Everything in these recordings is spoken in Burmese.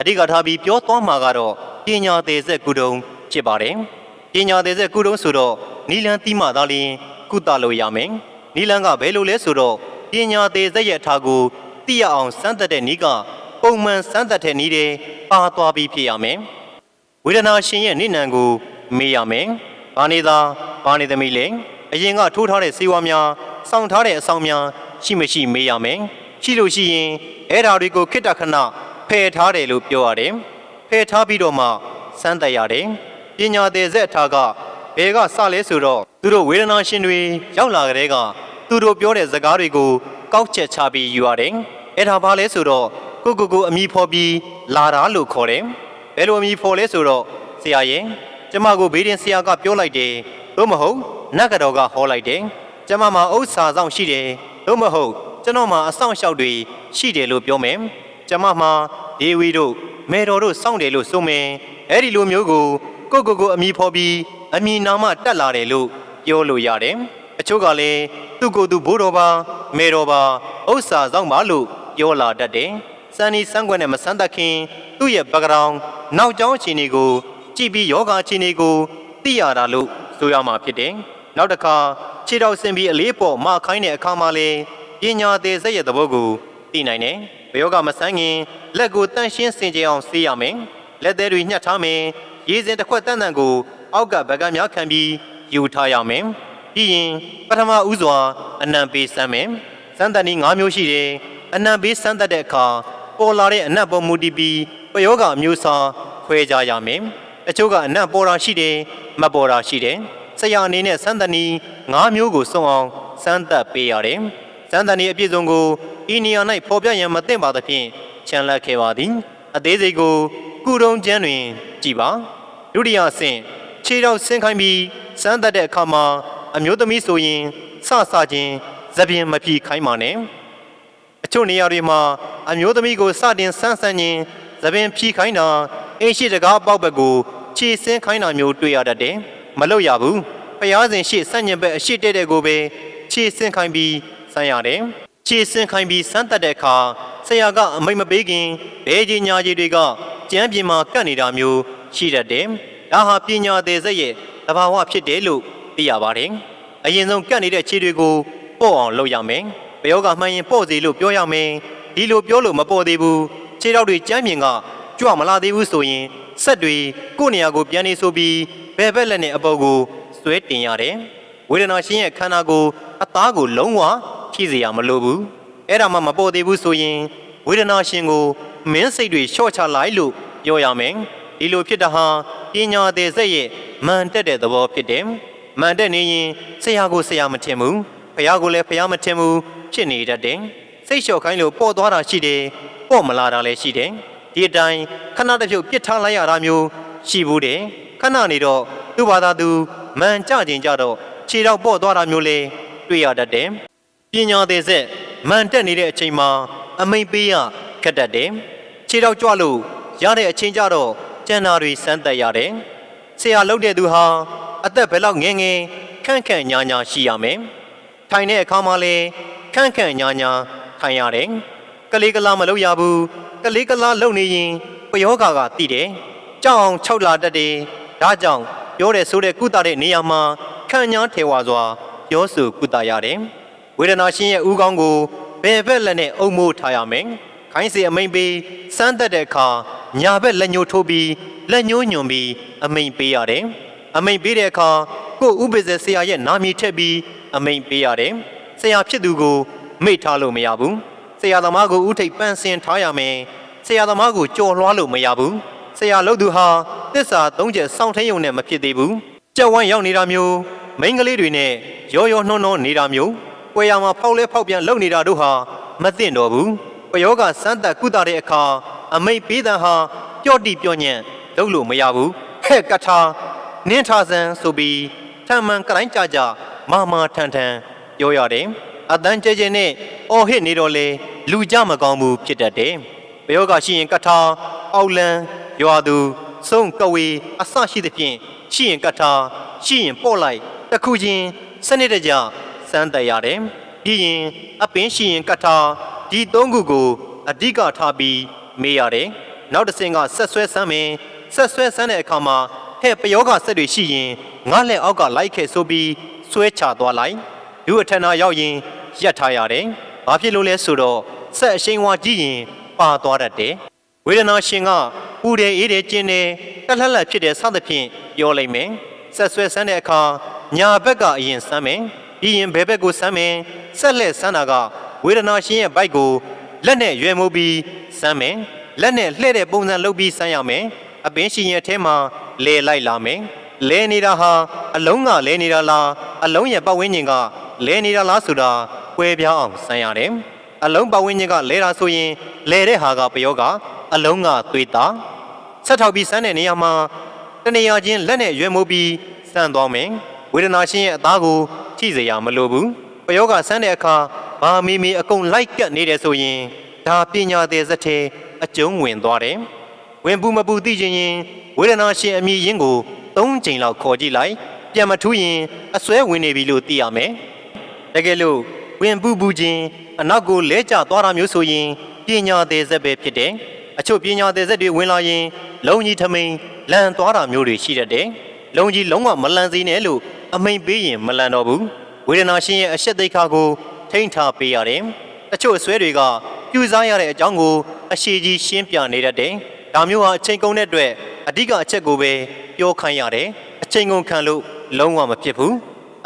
အဓိကထားပြီးပြောသွားမှာကတော့ပညာသေးဆက်ကုတုံဖြစ်ပါတယ်ပညာသေးဆက်ကုတုံဆိုတော့နီလန်တိမှသာလျှင်ကုသလို့ရမယ်နီလန်ကဘယ်လိုလဲဆိုတော့ပညာသေးဆက်ရဲ့အထာကိုသိရအောင်စမ်းသပ်တဲ့နီးကပုံမှန်စမ်းသပ်တဲ့နီးတွေပါသွားပြီးဖြစ်ရမယ်ဝေဒနာရှင်ရဲ့နိနံကိုမေးရမယ်ဘာနေသာဘာနေသမီးလဲအရင်ကထိုးထားတဲ့စေဝါများစောင့်ထားတဲ့အဆောင်များရှိမရှိမေးရမယ်ရှိလို့ရှိရင်အဲ့ဓာတွေကိုခိတ္တခဏ ဖယ်ထားတယ်လို့ပြောရတယ်ဖယ်ထားပြီးတော့မှစမ်းသပ်ရတယ်ပညာသေးဆက်အထာကဘယ်ကစလဲဆိုတော့သူတို့ဝေဒနာရှင်တွေရောက်လာကြတဲ့ကသူတို့ပြောတဲ့စကားတွေကိုကောက်ချက်ချပြီးယူရတယ်အဲ့ဒါဘာလဲဆိုတော့ကိုကိုကိုအမိဖော်ပြီးလာတာလို့ခေါ်တယ်ဘယ်လိုအမိဖော်လဲဆိုတော့ဆရာရင်ကျမကိုဘေးရင်ဆရာကပြောလိုက်တယ်သို့မဟုတ်နတ်ကတော်ကဟောလိုက်တယ်ကျမမှာဥစ္စာဆောင်ရှိတယ်သို့မဟုတ်ကျွန်တော်မှာအဆောင်လျှောက်တွေရှိတယ်လို့ပြောမယ် ကျမမှာဒေဝီတို့မေတော်တို့စောင့်တယ်လို့ဆိုမယ်အဲ့ဒီလိုမျိုးကိုကိုကိုကိုအမိဖော်ပြီးအမိနာမတက်လာတယ်လို့ပြောလို့ရတယ်အချို့ကလည်းသူ့ကိုယ်သူဘိုးတော်ပါမေတော်ပါဥစ္စာဆောင်ပါလို့ပြောလာတတ်တယ်စံဒီစံကွက်နဲ့မဆန်းတတ်ခင်သူ့ရဲ့ background နောက်ကျောင်းအခြေအနေကို ကြည့်ပြီးယောဂအခြေအနေကိုသိရတာလို့ဆိုရမှာဖြစ်တယ်နောက်တစ်ခါခြေတော်ဆင်ပြီးအလေးပေါ်မခိုင်းတဲ့အခါမှာလေပညာသေးစက်ရဲ့သဘောကိုသိနိုင်တယ် ဘယောဂမဆန်းခင်လက်ကိုတန့်ရှင်းစင်ကြယ်အောင်ဆေးရမယ်လက်သေးတွေညှက်ထားမယ်ရေစင်တစ်ခွက်တန်းတန်းကို အောက်ကဗကများခံပြီးယူထားရမယ်ပြီးရင်ပထမဦးစွာအနံပေးစမ်းမယ်စမ်းတန်ဒီ၅မျိုးရှိတယ်အနံပေးစမ်းတတ်တဲ့အခါပေါ်လာတဲ့အနံ့ပေါ်မူတည်ပြီးပယောဂအမျိုးအစားခွဲကြရမယ်အချို့ကအနံ့ပေါ်တာရှိတယ်မပေါ်တာရှိတယ်ဆရာအနေနဲ့စမ်းတန်ဒီ၅မျိုးကိုစုံအောင်စမ်းသပ်ပေးရတယ်စမ်းတန်ဒီအပြည့်စုံကို ဤနေရာ၌ဖော်ပြရန်မသင့်ပါသဖြင့်ချန်လက်ခဲ့ပါသည်အသေးစိတ်ကိုကုတုံးကျမ်းတွင် ကြည်ပါဒုတိယအဆင့်ခြေတော်ဆင်းခိုင်းပြီးစမ်းသပ်တဲ့အခါမှာအမျိုးသမီးဆိုရင်စစချင်းသပြင်းမဖြီခိုင်းပါနဲ့အချို့နေရာတွေမှာအမျိုးသမီးကိုစတင်ဆန်းဆန်းချင်းသပင်ဖြီခိုင်းတာအင်းရှိတကားပေါက်ဘက်ကိုခြေဆင်းခိုင်းတာမျိုးတွေ့ရတတ်တယ်မလုပ်ရဘူးဖျားစဉ်ရှေ့ဆန့်ကျင်ဘက်အရှိတဲ့တဲ့ကိုပဲခြေဆင်းခိုင်းပြီးဆန်းရတယ် ခြေဆင်းခိုင်းပြီးစမ်းတက်တဲ့အခါဆရာကအမိတ်မပေးခင်ဘဲကြီးညာကြီးတွေကကျမ်းပြင်မှာကတ်နေတာမျိုးရှိတတ်တယ်ဒါဟာပညာသေးစက်ရဲ့သဘာဝဖြစ်တယ်လို့သိရပါတယ်အရင်ဆုံးကတ်နေတဲ့ခြေတွေကိုပေါ့အောင်လုပ်ရမယ်ဘယောကမှန်ရင်ပေါ့စီလို့ပြောရမယ်ဒီလိုပြောလို့မပေါ်သေးဘူးခြေထောက်တွေကျမ်းပြင်ကကြွမလာသေးဘူးဆိုရင်ဆက်တွေကိုယ့်နေရာကိုပြန်နေဆိုပြီးဘယ်ဘက်လက်နဲ့အပေါ်ကိုဆွဲတင်ရတယ်ဝေဒနာရှင်ရဲ့ခန္ဓာကိုယ်အသားကိုလုံးဝ ထိစေရမလိုဘူးအဲ့ဒါမှမပေါ်သေးဘူးဆိုရင်ဝေဒနာရှင်ကိုမင်းစိတ်တွေလျှော့ချလိုက်လို့ပြောရမယ်ဒီလိုဖြစ်တာဟာပညာသေးစက်ရဲ့မန်တက်တဲ့သဘောဖြစ်တယ်မန်တက်နေရင်ဆရာကိုဆရာမထင်ဘူးဖះကိုလည်းဖះမထင်ဘူးဖြစ်နေတတ်တယ်စိတ်လျှော့ခိုင်းလို့ပေါ့သွားတာရှိတယ်ပေါ့မလာတာလည်းရှိတယ်ဒီအတိုင်းခဏတစ်ဖြုတ်ပြစ်ထားလိုက်ရတာမျိုးရှိဘူးတယ်ခဏနေတော့သူ့ဘာသာသူမန်ကြခြင်းကြတော့ခြေတော့ပေါ့သွားတာမျိုးလည်းတွေ့ရတတ်တယ် ပညာသေးစက်မန်တက်နေတဲ့အချိန်မှာ အမိန်ပေးရခက်တတ်တယ်ခြေတော့ကြွလို့ရတဲ့အချိန်ကြတော့ကျန်တာတွေစမ်းသက်ရတယ်ဆရာလုပ်တဲ့သူဟာအသက်ဘယ်လောက်ငယ်ငယ်ခန့်ခန့်ညာညာရှိရမယ်ထိုင်တဲ့အခါမှာလည်းခန့်ခန့်ညာညာထိုင်ရတယ်ကလေးကလာမလုပ်ရဘူးကလေးကလာလုပ်နေရင်ပယောဂါကတည်တယ်ကြောက်အောင်၆လာတတ်တယ်ဒါကြောင့်ပြောတဲ့ဆိုတဲ့ကုသတဲ့နေရာမှာခံညာထေဝါစွာပြောဆိုကုသရတယ် ဝေဒနာရှင်ရဲ့ဥကောင်းကိုဘယ်ဘက်လက်နဲ့အုံမိုးထားရမယ်ခိုင်းစီအမိန်ပေးစမ်းသက်တဲ့အခါညာဘက်လက်ညှိုးထိုးပြီးလက်ညှိုးညွန်ပြီးအမိန်ပေးရတယ်အမိန်ပေးတဲ့အခါကိုဥပ္ပဇေဆရာရဲ့နာမည်ထည့်ပြီးအမိန်ပေးရတယ်ဆရာဖြစ်သူကိုမေ့ထားလို့မရဘူးဆရာသမားကိုဥထိပ်ပန်းစင်ထားရမယ်ဆရာသမားကိုကြော်လွှားလို့မရဘူးဆရာလို့သူဟာသစ္စာသုံးချက်စောင့်ထိန်ုံနဲ့မဖြစ်သေးဘူးကြက်ဝမ်းရောက်နေတာမျိုးမိန်းကလေးတွေနဲ့ရောရောနှောနှောနေတာမျိုး ကွယ်ရမှာဖောက်လဲဖောက်ပြန်လုပ်နေတာတို့ဟာမသင့်တော်ဘူးပယောကစမ်းသက်ကုသတဲ့အခါအမိတ်ပေးတဲ့ဟာပျော့တိပျော့ညံ့လုပ်လို့မရဘူးဟဲ့ကထာနင်းထားစမ်းဆိုပြီးထမ်းမှန်ကတိုင်းကြကြမာမာထန်ထန်ပြောရတယ်အတန်းကျဲကျဲနဲ့အော်ဟစ်နေတော့လေလူကြမကောင်းဘူးဖြစ်တတ်တယ်ဘယောကရှိရင်ကထာအောက်လန်းရွာသူစုံကဝေအဆရှိသဖြင့်ရှိရင်ကထာရှိရင်ပေါ့လိုက်တစ်ခုချင်းစနစ်တကျ စမ်းသက်ရတယ်ပြီးရင်အပင်ရှိရင်ကထာဒီသုံးခုကိုအဓိကထားပြီးမေးရတယ်နောက်တစ်ဆင့်ကဆက်ဆွဲဆမ်းမယ်ဆက်ဆွဲဆမ်းတဲ့အခါမှာဟဲ့ပယောဂဆက်တွေရှိရင်ငါလက်အောက်ကလိုက်ခဲ့ဆိုပြီးဆွဲချသွားလိုက်လူအထက်နာရောက်ရင်ရက်ထားရတယ်ဘာဖြစ်လို့လဲဆိုတော့ဆက်အရှိန်ဝါကြည့်ရင်ပါသွားတတ်တယ်ဝေဒနာရှင်ကပူတယ်အေးတယ်ကျင်းတယ်တလှက်လှက်ဖြစ်တယ်စသဖြင့်ပြောလိုက်မယ်ဆက်ဆွဲဆမ်းတဲ့အခါညာဘက်ကအရင်ဆမ်းမယ် ပြီးရင်ဘယ်ဘက်ကိုဆမ်းမယ်ဆက်လက်ဆမ်းတာကဝေဒနာရှင်ရဲ့ဘိုက်ကိုလက်နဲ့ရွယ်မှုပြီးဆမ်းမယ်လက်နဲ့လှဲ့တဲ့ပုံစံလုပ်ပြီးဆမ်းရမယ်အပင်ရှင်ရဲ့အဲထဲမှာလဲလိုက်လာမယ်လဲနေတာဟာအလုံးကလဲနေတာလားအလုံးရဲ့ပတ်ဝန်းကျင်ကလဲနေတာလားဆိုတာကွဲပြားအောင်ဆမ်းရတယ်အလုံးပတ်ဝန်းကျင်ကလဲတာဆိုရင်လဲတဲ့ဟာကပယောကအလုံးကသွေးသားဆက်ထောက်ပြီးဆမ်းတဲ့နေရာမှာတနေရာချင်းလက်နဲ့ရွယ်မှုပြီးဆမ်းသွားမယ်ဝေဒနာရှင်ရဲ့အသားကို ထိစေရမလိုဘူးပယောကဆမ်းတဲ့အခါဘာမီမီအကုန်လိုက်ကပ်နေတယ်ဆိုရင်ဒါပညာသေးစက်ထဲအကျုံးဝင်သွားတယ်ဝင်ပူမပူသိချင်းရင်ဝေဒနာရှင်အမည်ရင်းကို၃ချိန်လောက်ခေါ်ကြည့်လိုက်ပြန်မထူးရင်အစွဲဝင်နေပြီလို့သိရမယ်တကယ်လို့ဝင်ပူပူချင်းအနောက်ကိုလဲကျသွားတာမျိုးဆိုရင်ပညာသေးစက်ပဲဖြစ်တယ်အချို့ပညာသေးစက်တွေဝင်လာရင် လုံကြီးထမိန်လန်သွားတာမျိုးတွေရှိတတ်တယ်လုံကြီးလုံးဝမလန်စေနဲ့လို့ အမိန်ပေးရင်မလန်တော့ဘူးဝေဒနာရှင်ရဲ့အရှက်သိက္ခာကို ထိန်းထားပေးရတယ်တချို့အစွဲတွေကပြူစားရတဲ့အကြောင်းကို အရှိကြီးရှင်းပြနေတတ်တယ်ဒါမျိုးဟာအချိန်ကုန်တဲ့အတွက်အဓိကအချက်ကိုပဲပြောခိုင်းရတယ်အချိန်ကုန်ခံလို့လုံးဝမဖြစ်ဘူး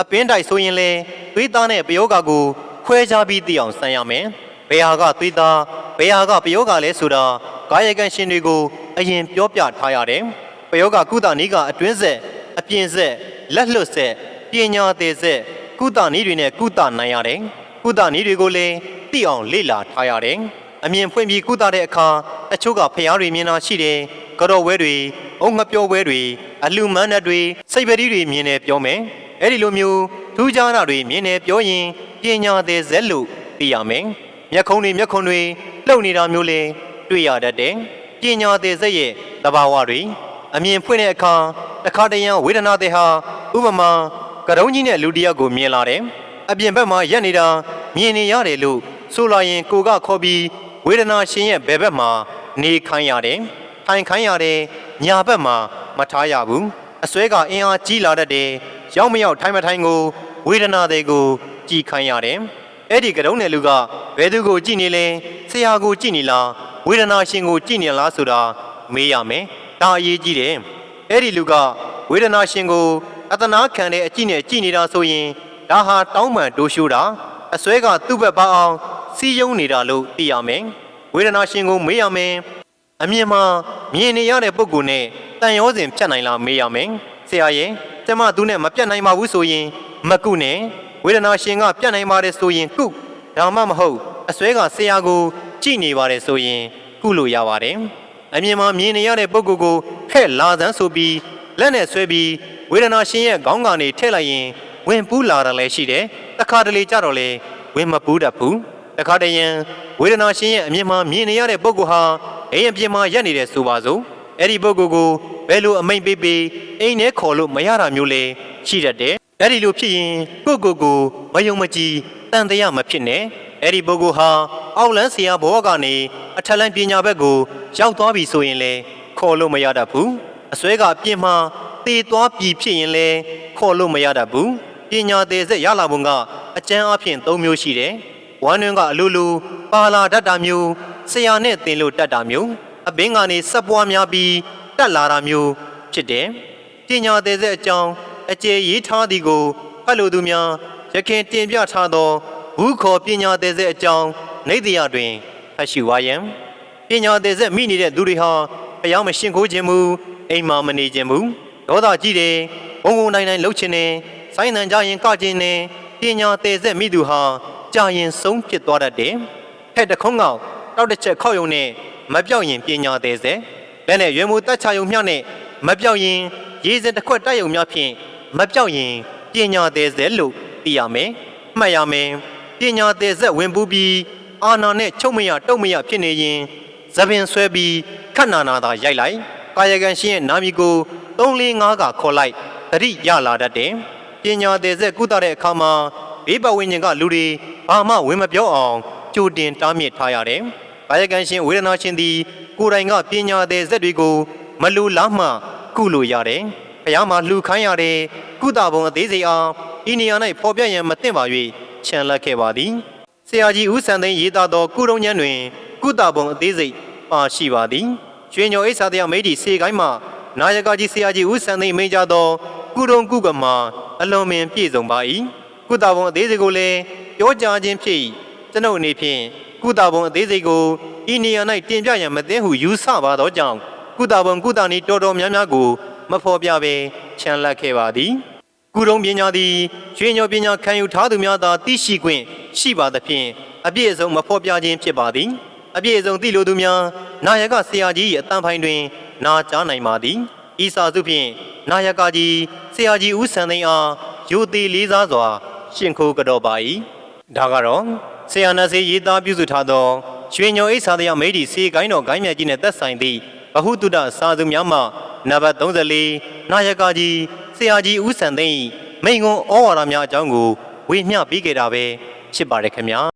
အပင်းတိုက်ဆိုရင်လေသွေးသားနဲ့ပယောဂါကိုခွဲခြားပြီးသိအောင်စမ်းရမယ်ဘယ်ဟာကသွေးသားဘယ်ဟာကပယောဂါလဲဆိုတာကာယကံရှင်တွေကို အရင်ပြောပြထားရတယ်ပယောဂါကုသနီးကအတွင်းဆက်အပြင်ဆက် လက်လွတ်ဆက်ပညာသေးဆက်ကုသနီးတွေနဲ့ကုသနိုင်ရတယ်ကုသနီးတွေကိုလည်းသိအောင်လေ့လာထားရတယ်အမြင်ဖွင့်ပြီးကုသတဲ့အခါအချို့ကဖျားတွေမြင်တာရှိတယ်။ကြော်ဝဲတွေ၊အုံငပြောဝဲတွေအလူမန်းတဲ့တွေစိတ်ပတိတွေမြင်တယ်ပြောမယ်။အဲ့ဒီလိုမျိုးထူးခြားတာတွေမြင်တယ်ပြောရင်ပညာသေးဇက်လို့သိရမယ်။မျက်ခုံးတွေမျက်ခုံးတွေလှုပ်နေတာမျိုးလည်းတွေ့ရတတ်တယ်။ပညာသေးဇက်ရဲ့သဘာဝတွေ အမြင်ဖွင့်တဲ့အခါတစ်ခါတရံဝေဒနာတွေဟာဥပမာကရုံးကြီးနဲ့လူတစ်ယောက်ကိုမြင်လာတယ်။အပြင်ဘက်မှာရက်နေတာမြင်နေရတယ်လို့ဆိုလာရင်ကိုကခေါ်ပြီးဝေဒနာရှင်ရဲ့ဘယ်ဘက်မှာနေခိုင်းရတယ်။ထိုင်ခိုင်းရတယ်။ညာဘက်မှာမထားရဘူး။အစွဲကအင်အားကြီးလာတတ်တယ်။ရောက်မရောက်ထိုင်မထိုင်ကိုဝေဒနာတွေကိုကြည်ခိုင်းရတယ်။အဲ့ဒီကတုံးနယ်လူကဘယ်သူကိုကြည်နေလဲ။ဆရာကိုကြည်နေလား။ဝေဒနာရှင်ကိုကြည်နေလားဆိုတာမေးရမယ်။ ဒါအရေးကြီးတယ်။အဲ့ဒီလူကဝေဒနာရှင်ကိုအတနာခံတဲ့အကြည့်နဲ့ကြည်နေတာဆိုရင်ဒါဟာတောင်းပန်တိုးရှိုးတာအစွဲကသူ့ဘက်ပါအောင်စီယုံနေတာလို့သိရမယ်။ဝေဒနာရှင်ကိုမေးရမယ်။အမြင်မှာမြင်နေရတဲ့ပုံကိုယ်နဲ့တန်ရောစဉ်ဖြတ်နိုင်လားမေးရမယ်။ဆရာရဲ့ကျမသူနဲ့မပြတ်နိုင်ပါဘူးဆိုရင်မကုနဲ့ဝေဒနာရှင်ကပြတ်နိုင်ပါတယ်ဆိုရင်ကုဒါမှမဟုတ်အစွဲကဆရာကိုကြည်နေပါတယ်ဆိုရင်ကုလို့ရပါတယ်။ အမြင်မှာမြင်နေရတဲ့ပုံကိုယ်ကိုဟဲ့လာစမ်းဆိုပြီးလက်နဲ့ဆွဲပြီးဝေဒနာရှင်ရဲ့ခေါင်းကနေထည့်လိုက်ရင်ဝင်ပူးလာတာလည်းရှိတယ်။တစ်ခါတလေကြတော့လေဝင်မပူးတတ်ဘူး။တခါတည်းရန်ဝေဒနာရှင်ရဲ့အမြင်မှာမြင်နေရတဲ့ပုဂ္ဂိုလ်ဟာအိမ်အပြင်မှာရက်နေတဲ့ဆိုပါစို့အဲ့ဒီပုဂ္ဂိုလ်ကိုဘယ်လိုအမိန်ပေးပေးအိမ်ထဲခေါ်လို့မရတာမျိုးလေရှိတတ်တယ်အဲ့ဒီလိုဖြစ်ရင်ကိုယ့်ကိုယ်ကိုမယုံမကြည်တန်တရားမဖြစ်နဲ့ အဲ့ဒီပုဂ္ဂိုလ်ဟာအောက်လန်းဆရာဘဝကနေအထက်လန်းပညာဘက်ကိုရောက်သွားပြီဆိုရင်လေခေါ်လို့မရတတ်ဘူးအစွဲကအပြင်းမှာတေသွားပြီဖြစ်ရင်လေခေါ်လို့မရတတ်ဘူးပညာသေးစက်ရလာပုံကအကျမ်းအဖြစ်၃မျိုးရှိတယ်ဝမ်းတွင်ကအလိုလိုပါလာတတ်တာမျိုးဆရာနဲ့သင်လို့တတ်တာမျိုးအပင်ကနေဆက်ပွားများပြီးတက်လာတာမျိုးဖြစ်တယ်။ပညာသေးတဲ့အကြောင်းအကျေရေးထားသည်ကိုဖတ်လို့သူများရခင်တင်ပြထားသော ဘူးခေါ်ပညာသေးတဲ့အကြောင်းနေတရားတွင်ဖတ်ရှိဝါယံပညာသေးဆက်မိနေတဲ့သူတွေဟာဘုရားမရှင်ခိုးခြင်းမူအိမ်မှာမနေခြင်းမူဒေါသကြီးတယ်ဘုံဘုံတိုင်းတိုင်းလှုပ်ခြင်းနဲ့ဆိုင်းတန်ကြရင်ကခြင်းနဲ့ပညာသေးဆက်မိသူဟာကြာရင်ဆုံးဖြစ်သွားတတ်တယ်။ဟဲ့တခုံးကောင်တောက်တစ်ချက်ခောက်ယုံနဲ့မပြောက်ရင်ပညာသေးစေ။လက်နဲ့ရွယ်မှုတက်ချယုံမျှနဲ့မပြောက်ရင်ရေးစင်တစ်ခွက်တက်ယုံများဖြင့်မပြောက်ရင်ပညာသေးစေလို့သိရမယ်။မှတ်ရမယ်။ ပညာသေးဆက်ဝင်ပူးပြီးအာနာနဲ့ချုပ်မရတုံမရဖြစ်နေရင်သပင်ဆွဲပြီးခတ်နာနာသာရိုက်လိုက်။ကာယကံရှင်ရဲ့နာမည်ကို3 4 5ကခေါ်လိုက်တတိရလာတတ်တယ်။ပညာသေးဆက်ကုသတဲ့အခါမှာဘေးပတ်ဝန်းကျင်ကလူတွေဘာမှဝင်မပြောအောင်ကြိုတင်တားမြစ်ထားရတယ်။ဘာယကံရှင်ဝေဒနာရှင်သည်ကိုယ်တိုင်ကပညာသည်ဇက်တွေကိုမလူလားမှကုလို့ရတယ်ဘုရားမှာလှူခိုင်းရတဲ့ကုသဘုံအသေးစိတ်အားဤနေရာ၌ဖော်ပြရန်မသင့်ပါ၍ ခြံလက်ခဲ့ပါသည်ဆရာကြီးဦးစံသိန်းရေးသားသောကုတုံညံတွင် ကုသဘုံအသေးစိတ်ပါရှိပါသည်ရွှေညောအိဆာတရားမိတ်ဒီစေကိုင်းမှနာယကကြီးဆရာကြီးဦးစံသိန်းမိန့်ကြားသောကုတုံကုကမှာအလွန်ပင်ပြည့်စုံပါ၏ကုသဘုံအသေးစိတ်ကိုလည်းပြောကြားခြင်းဖြစ်၏ကျွန်ုပ်အနေဖြင့်ကုသဘုံအသေးစိတ်ကိုဤနေရာ၌တင်ပြရန်မသင့်ဟုယူဆပါသောကြောင့်ကုသဘုံကုသနီတော်တော်များများကို မဖော်ပြဘဲခြံလက်ခဲ့ပါသည် ကုရုံပညာသည်ရွှေညောပညာခံယူထားသူများသာသိရှိခွင့်ရှိပါသဖြင့်အပြည့်အစုံမဖော်ပြခြင်းဖြစ်ပါသည်အပြည့်အစုံသိလိုသူများနာယကဆရာကြီး၏အတန်ဖိုင်တွင် နာကြားနိုင်ပါသည်ဤစာစုဖြင့်နာယကကြီးဆရာကြီးဦးစံသိန်းအားယိုသေးလေးစားစွာ ရှင်ခိုးကြော်ပါ၏ဒါကတော့ဆရာနာစေရေးသားပြုစုထားသောရွှေညောအိစာတရားမိဒီစေကိုင်းတော်ဂိုင်းမြတ်ကြီးနှင့်သက်ဆိုင်သည့်ဗဟုတုတစာစုများမှနံပါတ်34နာယကကြီး ဆရာကြီးဦးစံသိန်း၏မိန်ကွန်းဩဝါဒများအကြောင်းကိုဝေမျှပေးခဲ့တာပဲဖြစ်ပါတယ်ခင်ဗျာ